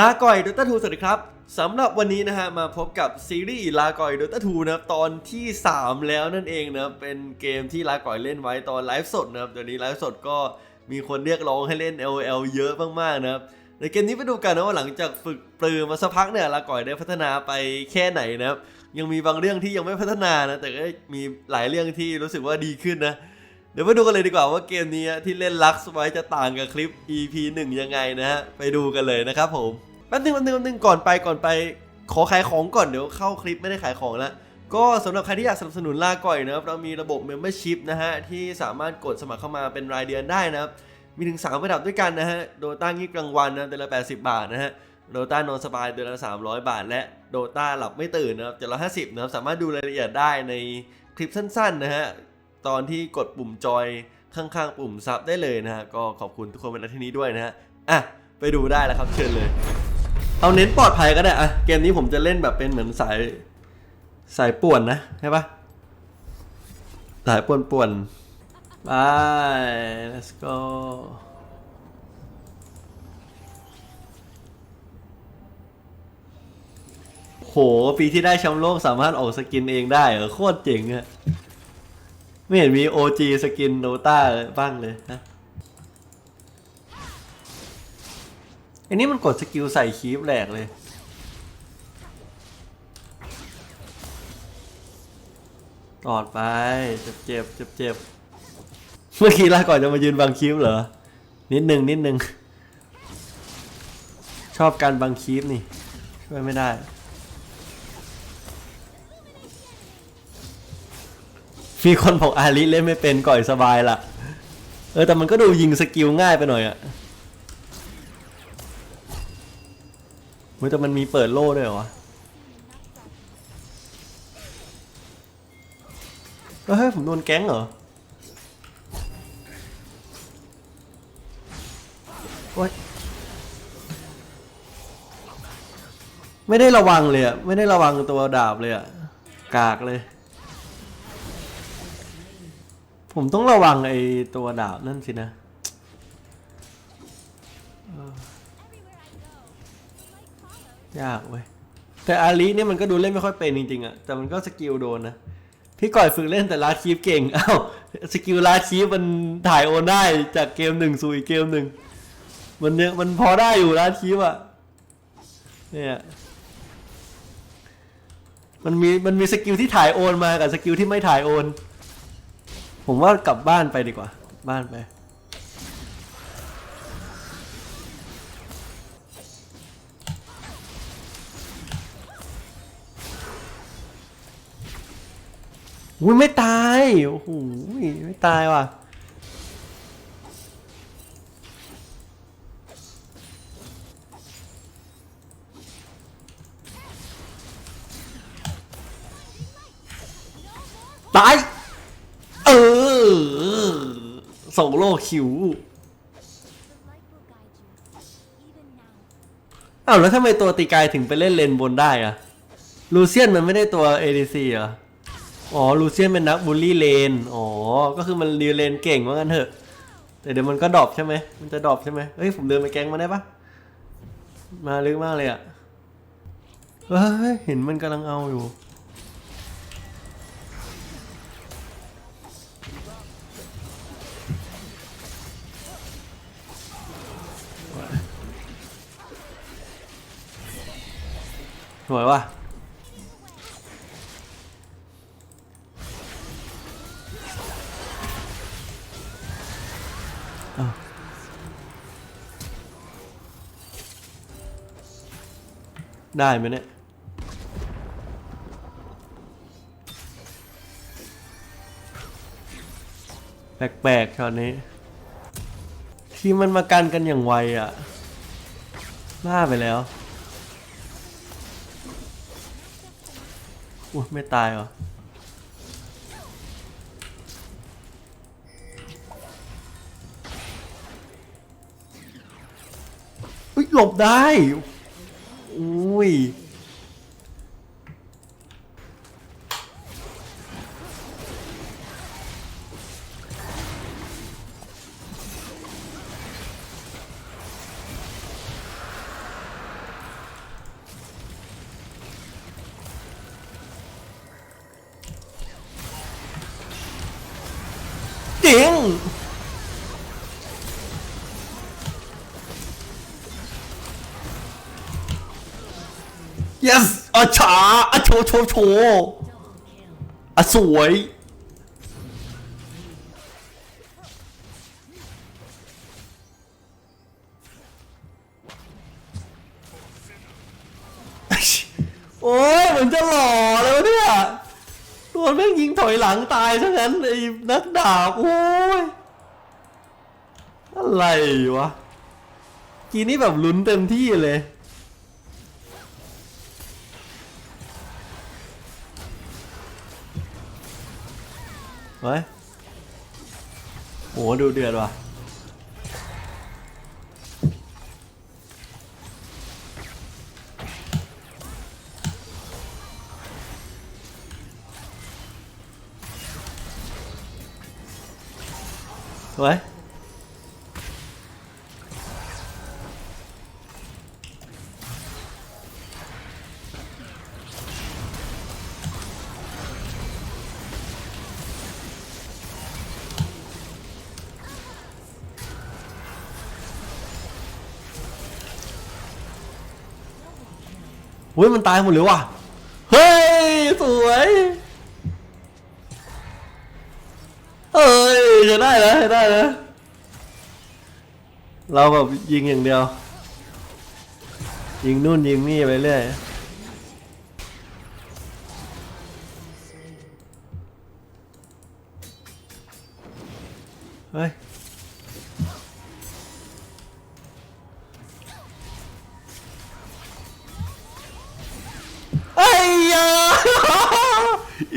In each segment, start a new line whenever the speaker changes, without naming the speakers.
ลาก่อยดต a ทูสวัสดีครับสำหรับวันนี้นะฮะมาพบกับซีรีส์ลาก่อยดต a ทูนะครับตอนที่ 3 แล้วนั่นเองนะเป็นเกมที่ลาก่อยเล่นไว้ตอนไลฟ์สดนะครับเดี๋ยวนี้ไลฟ์สดก็มีคนเรียกร้องให้เล่น LL เยอะมากๆนะครับในเกมนี้ไปดูกันนะว่าหลังจากฝึกปลือมาสักพักเนี่ยลาก่อยได้พัฒนาไปแค่ไหนนะครับยังมีบางเรื่องที่ยังไม่พัฒนานะแต่ก็มีหลายเรื่องที่รู้สึกว่าดีขึ้นนะเดี๋ยวมาดูกันเลยดีกว่าว่าเกมนี้ที่เล่นลักซ์ไว้จะต่างกับคลิป EP 1 ยังไงนะฮะไปดูกันเลยนะครับผม แป๊บนึงแป๊บนึงแป๊บนึงก่อนไปก่อนไป ขอขายของก่อนเดี๋ยวเข้าคลิปไม่ได้ขายของแล้วก็สำหรับใครที่อยากสนับสนุนลาก่อยนะครับเรามีระบบ Membership นะฮะที่สามารถกดสมัครเข้ามาเป็นรายเดือนได้นะครับมีถึง 3 ระดับด้วยกันนะฮะโดต้างี้กลางวันนะเดือนละ 80 บาทนะฮะโดต้านอนสบายเดือนละ 300 บาท และโดต้าหลับไม่ตื่นนะครับ750นะครับสามารถดูรายละเอียดได้ในคลิปสั้นๆนะฮะตอนที่กดปุ่มจอยข้างๆ ปุ่มซับได้เลยนะฮะก็ขอบคุณทุกคนในที่นี้ด้วยนะฮะอะไปดูได้แล้วครับเชิญเลย เอาเน้นปลอดภัยก็ได้อะเกมนี้ผมจะเล่นแบบเป็นเหมือนสายสายป่วนนะใช่ปะสายป่วนป่วนๆไป let's go โหปีที่ได้แชมป์โลกสามารถออกสกินเองได้เหรอโคตรเจ๋งอะไม่เห็นมี OG สกินโนต้าบ้างเลยนะ อันนี้มันกดสกิลใส่คีฟแหลกเลย ตอดไป เจ็บเจ็บเจ็บเจ็บเมื่อกี้ลาก่อนจะมายืนบังคีฟเหรอ นิดนึงนิดนึง ชอบการบังคีฟนี่ ช่วยไม่ได้ มีคนบอกอาลิเล่นไม่เป็นก่อยสบายละเออแต่มันก็ดูยิงสกิลง่ายไปหน่อยอะ เฮ้ยแต่มันมีเปิดโล่ด้วยเหรอเฮ้ยผมโดนแก๊งเหรอโอ๊ยไม่ได้ระวังเลยอะไม่ได้ระวังตัวดาบเลยอะกากเลย ผมต้องระวังไอ้ตัวดาบนั่นสินะ ยากเว้ยแต่อาลีเนี่ยมันก็ดูเล่นไม่ค่อยเป็นจริงๆอะแต่มันก็สกิลโดนนะพี่ก่อยฝึกเล่นแต่ลาดคีฟเก่งอ้าวสกิลลาดคีฟมันถ่ายโอนได้จากเกมหนึ่งสู่อีกเกมหนึ่งมันเนี่ยมันพอได้อยู่ลาดคีฟอะเนี่ยมันมีมันมีสกิลที่ถ่ายโอนมากับสกิลที่ไม่ถ่ายโอน ผมว่ากลับบ้านไปดีกว่า บ้านไป อุ้ยไม่ตาย โอ้โห ไม่ตายว่ะ ตาย เออ ส่งโลคิว อ้าวแล้วทำไมตัวตีกายถึงไปเล่นเลนบนได้อะลูเซียนมันไม่ได้ตัว ADC เหรอ อ๋อลูเซียนเป็นนักบูลลี่เลน อ๋อ ก็คือมันเรียนเลนเก่งว่างั้นเถอะ แต่เดี๋ยวมันก็ดรอปใช่ไหม มันจะดรอปใช่ไหมเฮ้ยผมเดินไปแก๊งมาได้ปะมาลึกมากเลยอะเฮ้ยเห็นมันกำลังเอาอยู่ สวยว่ะ ได้ไหมเนี่ย แปลกๆช็อตนี้ ที่มันมากันกันอย่างไวอะล่าไปแล้วอุ้ยไม่ตายเหรอหลบได้อุ้ ย yes อาฉาอาโชว์โชว์โชว์อะสวย โอ้ยเหมือนจะหล่อเลยวะเนี่ยโดนแม่งยิงถอยหลังตายซะงั้นไอ้นักดาบโอ้ย อะไรวะ กีนี่แบบลุ้นเต็มที่เลย ไว้โหดูเดือดว่ะไว้เฮ้ยมันตายหมดเลยว่ะ เฮ้ย สวย เฮ้ยจะได้แล้วจะได้แล้วเราแบบยิงอย่างเดียว ยิงนู่นยิงนี่ไปเรื่อยเฮ้ย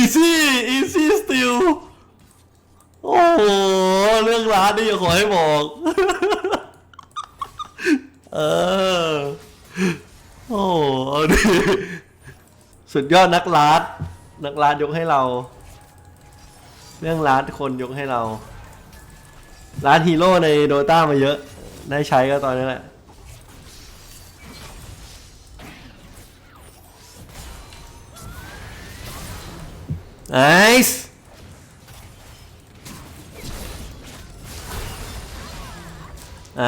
easy easy still โอ้โห เรื่องร้านนี่อย่าขอให้บอก เออ โอ้โหเอาดิสุดยอดนักร้านนักร้านยกให้เรา เรื่องร้านคนยกให้เรา ร้านฮีโร่ในโดต้ามาเยอะ ได้ใช้ก็ตอนนี้แหละ Nice ไอ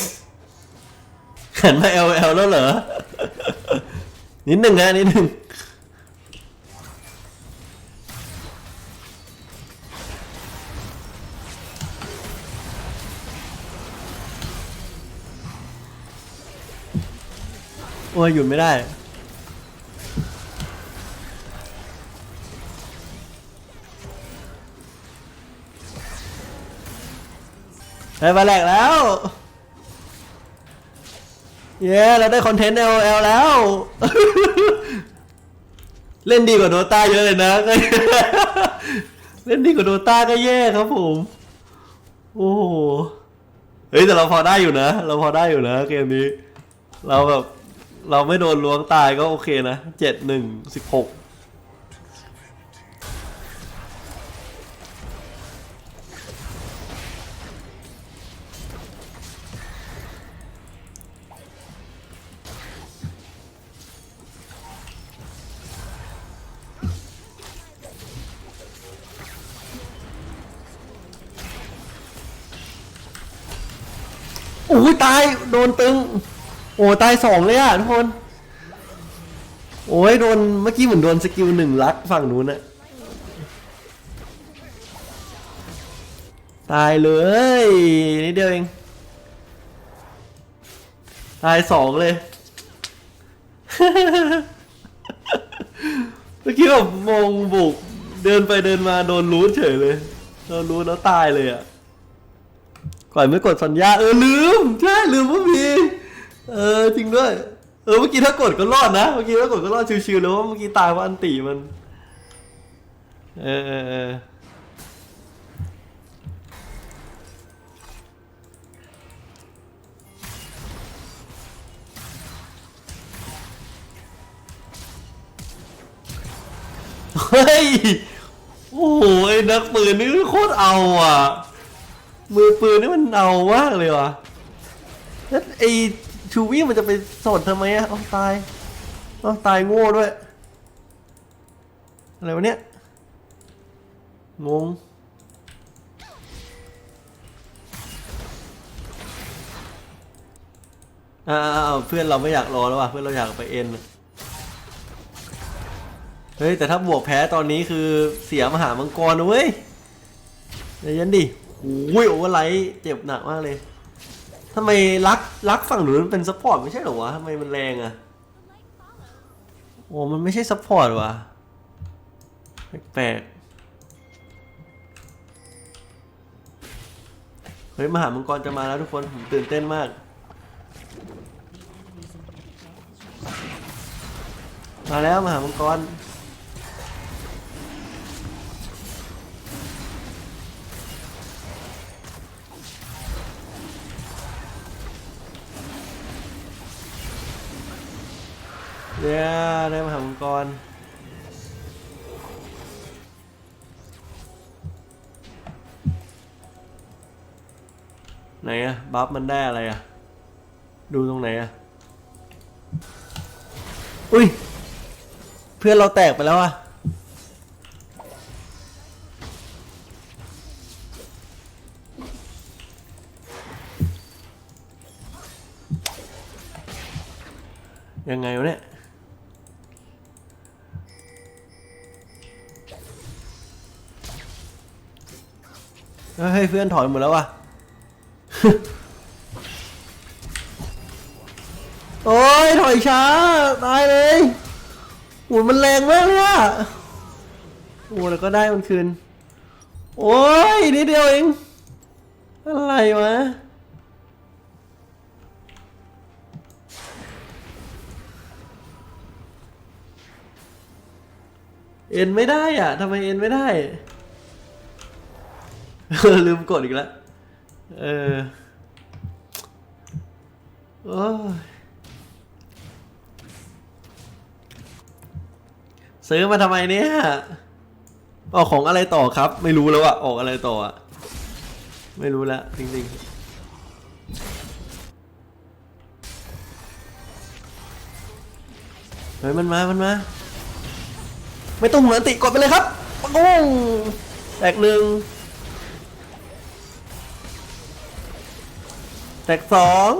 ซ์หันมา LL แล้วเหรอ นิดหนึ่งนะนิดหนึ่งโอ้ยหยุดไม่ได้ ได้มาแหลกแล้ว เย้เราได้คอนเทนต์ LOL แล้ว เล่นดีกว่าโดตาเยอะเลยนะ เล่นดีกว่าโดตาก็แย่ครับผม โอ้โห เฮ้ยแต่เราพอได้อยู่นะ เราพอได้อยู่นะเกมนี้ เราแบบ เราไม่โดนล้วงตายก็โอเคนะเจ็ดหนึ่งสิบหก โอ้ยตายโดนตึง โอ้ตายสองเลยอะทุกคน โอ้ยโดนเมื่อกี้เหมือนโดนสกิลหนึ่งลัดฝั่งนู้นอะตายเลยนิดเดียวเอง ตายสองเลย เมื่อกี้แบบมองบุกเดินไปเดินมาโดนรูทเฉยเลยโดนรูทแล้วตายเลยอะ ก่อนไม่กดสัญญาเออลืมใช่ลืมว่ามีเออจริงด้วย เออเมื่อกี้ถ้ากดก็รอดนะเมื่อกี้ถ้ากดก็รอดชิวๆเลยว่าเมื่อกี้ตายเพราะอันตีมันเออเออเออเฮ้ย โอ้โหไอ้นักปืนนี่โคตรเอาอะ มือปืนนี่มันเอามากเลยวะแล้วไอ้ชูวี่มันจะไปสดทำไมอะเอาตายเอาตายโง่ด้วย อะไรวะเนี่ย งงอ่าๆๆเพื่อนเราไม่อยากรอแล้วว่ะ เพื่อนเราอยากไปเอ็น เฮ้ย แต่ถ้าบวกแพ้ตอนนี้คือเสียมหามังกรนะเว้ยเดี๋ยวยันดิ อ้ยโอเวอร์ไลท์เจ็บหนักมากเลยทำไมรักรักฝั่งหนูมันเป็นซัพพอร์ตไม่ใช่เหรอวะทำไมมันแรงอะโอ้มันไม่ใช่ซัพพอร์ตวะแปลกเฮ้ยมหามังกรจะมาแล้วทุกคน ผมตื่นเต้นมาก มาแล้วมหามังกร ได้มหามังกรไหนอะบัฟมันได้อะไรอะดูตรงไหนอะอุ้ย เพื่อนเราแตกไปแล้วอะยังไงวะเนี่ย เฮ้ยเพื่อนถอยหมดแล้วว่ะโอ้ยถอยช้าตายเลยโอ้ยมันแรงมากเลยอะโอ้แล้วก็ได้มันคืน โอ้ยนิดเดียวเอง อะไรวะเอ็นไม่ได้อะทำไมเอ็นไม่ได้ ลืมกดอีกแล้ว เออโอ้ซื้อมาทำไมเนี่ยออกของอะไรต่อครับ ไม่รู้แล้วอะออกอะไรต่ออะไม่รู้แล้วจริงๆเฮ้ยมันมา มันมา ไม่ต้องเหมือนติกดไปเลยครับปังแตกหนึ่ง แตกสอง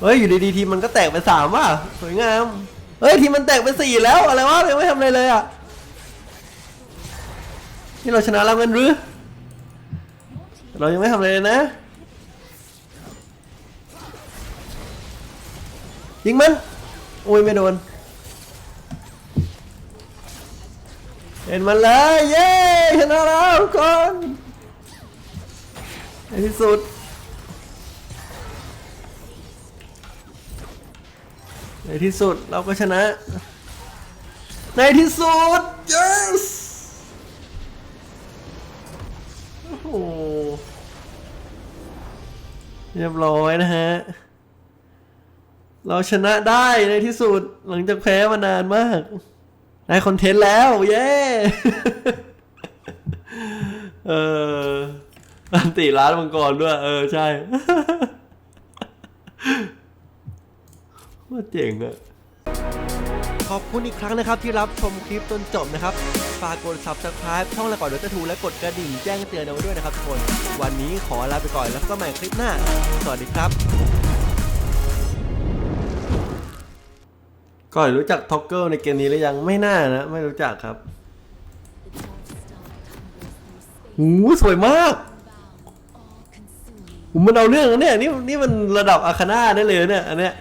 เฮ้ย อยู่ดีๆทีมันก็แตกไปสามว่ะ สวยงาม เฮ้ย ทีมมันแตกไปสี่แล้ว อะไรวะยังไม่ทำอะไรเลยอะ นี่เราชนะแล้วกันหรือ เรายังไม่ทำอะไรเลยนะ ยิงมัน โอ้ย ไม่โดน เห็นมันเลยเย้ชนะแล้วทุกคนในที่สุดในที่สุดเราก็ชนะ ในที่สุด yes โอ้โหเรียบร้อยนะฮะ เราชนะได้ในที่สุดหลังจากแพ้มานานมาก ได้คอนเทนต์แล้ว เย้เอออันติร้านมังกรด้วย เออ ใช่ว่าเจ๋งอะขอบคุณอีกครั้งนะครับที่รับชมคลิปจนจบนะครับ ฝากกด subscribe ช่องละก่อนเดอร์ทูและกดกระดิ่งแจ้งเตือนเอาไว้ด้วยนะครับทุกคน วันนี้ขอลาไปก่อนแล้วก็ใหม่คลิปหน้า สวัสดีครับ ก่อนรู้จักท็อกเกิลในเกมนี้หรือยังไม่น่านะ ไม่รู้จักครับหูสวยมากมันเอาเรื่องนะเนี่ยนี่นี่มันระดับอาคาน่าได้เลยเนี่ยอันเนี้ย